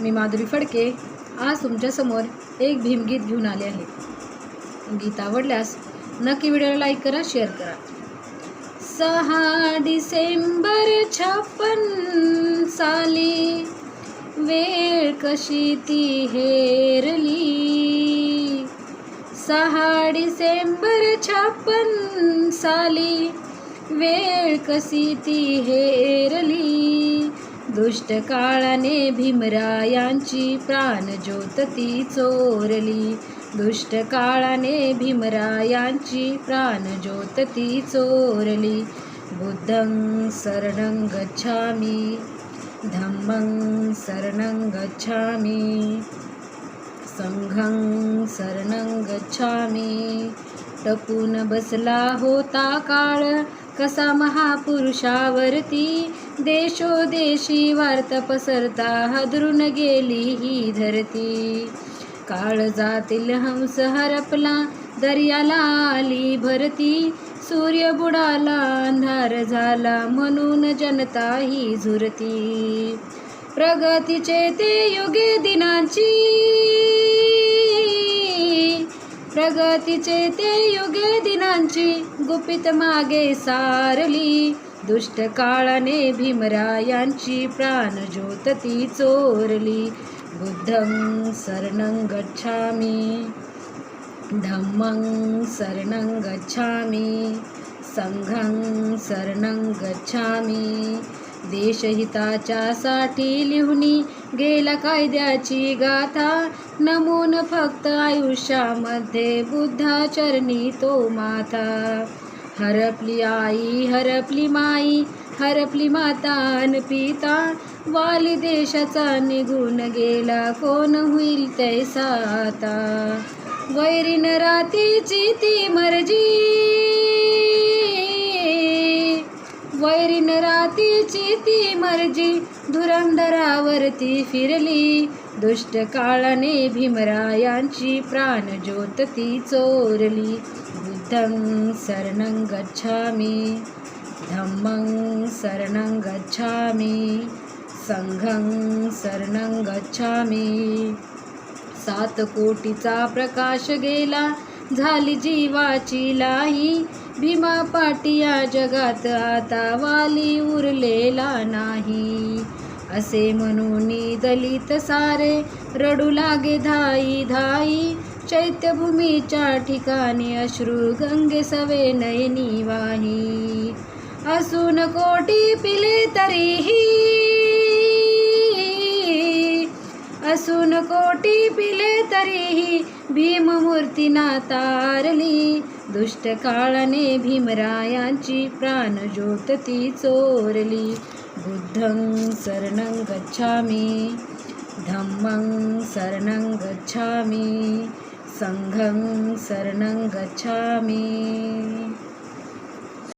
मी माधुरी फडके. आज तुमच्यासमोर एक भीमगीत घेऊन आले आहे. गीत आवडल्यास नक्की व्हिडिओला लाईक करा शेअर करा. सहा डिसेंबर छप्पन साली वेळ कशी ती हेरली? सहा डिसेंबर छप्पन साली वेळ कशी ती हेरली? दुष्ट काळाने भीमरायांची प्राणज्योत ती चोरली. दुष्ट काळाने भीमरायांची प्राणज्योत ती चोरली. बुद्धं शरणं गच्छामि. धम्मं शरणं गच्छामि. संघं शरणं गच्छामि. टपून बसला होता काळ कसा महापुरुषावरती? देशोदेशी वार्ता पसरता हदरून गेली ही धरती. काळ जातील हंस हरपला दर्याला आली भरती. सूर्य बुडाला अंधार झाला म्हणून जनता ही झुरती. प्रगतीचे ते युगे दिनांची जगतीचे ते युगे दिनांची गुपित मागे सारली. दुष्ट काळाने भीमरायांची प्राणज्योत ती चोरली. बुद्धं शरणं गच्छामि. धम्मं शरणं गच्छामि. संघं शरणं गच्छामि. देशहिताच्या साठी लिहुनी गेला कायद्याची गाथा. नमून फक्त आयुष्यामध्ये बुद्धाचरणी तो माथा. हरपली आई हरपली माई हरपली माता अन पिता. वाली देशाचा निघून गेला कोण होईल तैसा आता? वैरीन रातीची ती मर्जी. वैरीन रातीची ती मर्जी धुरंधरावरती फिरली. दुष्ट काळाने भीमरायांची प्राणज्योत ती चोरली. बुद्धं शरणं गच्छामी धम्मं शरणं गच्छामी संघं शरणं गच्छामी. सात कोटीचा प्रकाश गेला झाली जीवाची लाही. भीमा पाटिया जगात आता वाली उरलेला नाही. असे म्हणून दलित सारे रडू लागे धाई धाई. चैत्यभूमीच्या ठिकाणी अश्रू गंगे सवे नयनी वाही. असून कोटी पिले तरीही असून कोटी पिले तरीही भीममूर्तीना तारली दुष्ट काळाने भीमरायांची प्राणज्योत ती चोरली. बुद्धं शरणं गच्छामि. धम्मं शरणं गच्छामि. संघं शरणं गच्छामि.